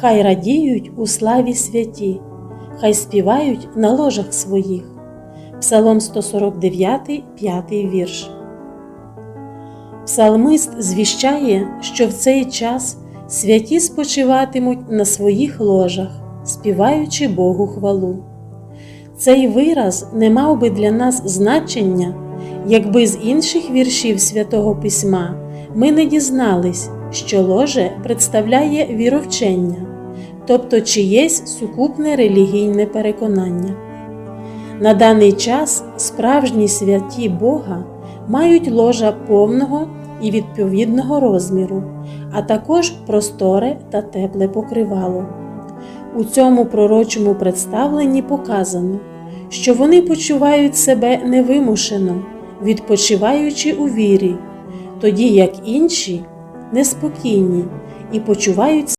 хай радіють у славі святі, хай співають на ложах своїх. Псалом 149, 5 вірш. Псалмист звіщає, що в цей час святі спочиватимуть на своїх ложах, співаючи Богу хвалу. Цей вираз не мав би для нас значення, якби з інших віршів святого Письма ми не дізнались, що ложе представляє віровчення, тобто чиєсь сукупне релігійне переконання. На даний час справжні святі Бога мають ложа повного і відповідного розміру, а також просторе та тепле покривало. У цьому пророчому представленні показано, що вони почувають себе невимушено, відпочиваючи у вірі, тоді як інші неспокійні і почувають